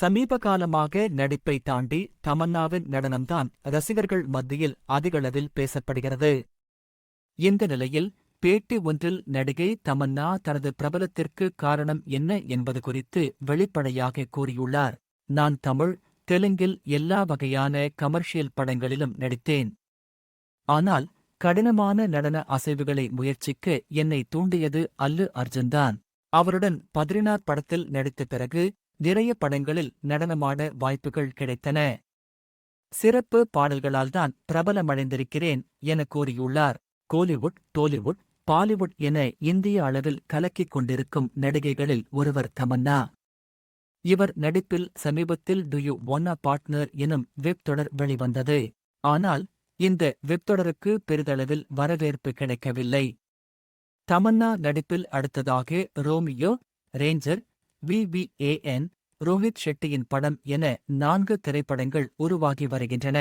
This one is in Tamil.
சமீப காலமாக நடிப்பை தாண்டி தமன்னாவின் நடனம்தான் ரசிகர்கள் மத்தியில் அதிகளவில் பேசப்படுகிறது. இந்த நிலையில் பேட்டி ஒன்றில் நடிகை தமன்னா தனது பிரபலத்திற்கு காரணம் என்ன என்பது குறித்து வெளிப்படையாக கூறியுள்ளார். நான் தமிழ் தெலுங்கில் எல்லா வகையான கமர்ஷியல் படங்களிலும் நடித்தேன். ஆனால் கடினமான நடன அசைவுகளை முயற்சிக்க என்னை தூண்டியது அல்லு அர்ஜுன்தான். அவருடன் பத்ரிநாத் படத்தில் நடித்த பிறகு நிறைய படங்களில் நடனமாட வாய்ப்புகள் கிடைத்தன. சிறப்பு பாடல்களால்தான் பிரபலமடைந்திருக்கிறேன் என கூறியுள்ளார். கோலிவுட் டோலிவுட் பாலிவுட் என இந்திய அளவில் கலக்கிக் கொண்டிருக்கும் நடிகைகளில் ஒருவர் தமன்னா. இவர் நடிப்பில் சமீபத்தில் டு யூ ஒன்னா பார்ட்னர் எனும் வெப் தொடர் வெளிவந்தது. ஆனால் இந்த வெப் தொடருக்கு பெரிதளவில் வரவேற்பு கிடைக்கவில்லை. தமன்னா நடிப்பில் அடுத்ததாக ரோமியோ ரேஞ்சர் விவிஏஎன் ரோஹித் ஷெட்டியின் படம் என நான்கு திரைப்படங்கள் உருவாகி வருகின்றன.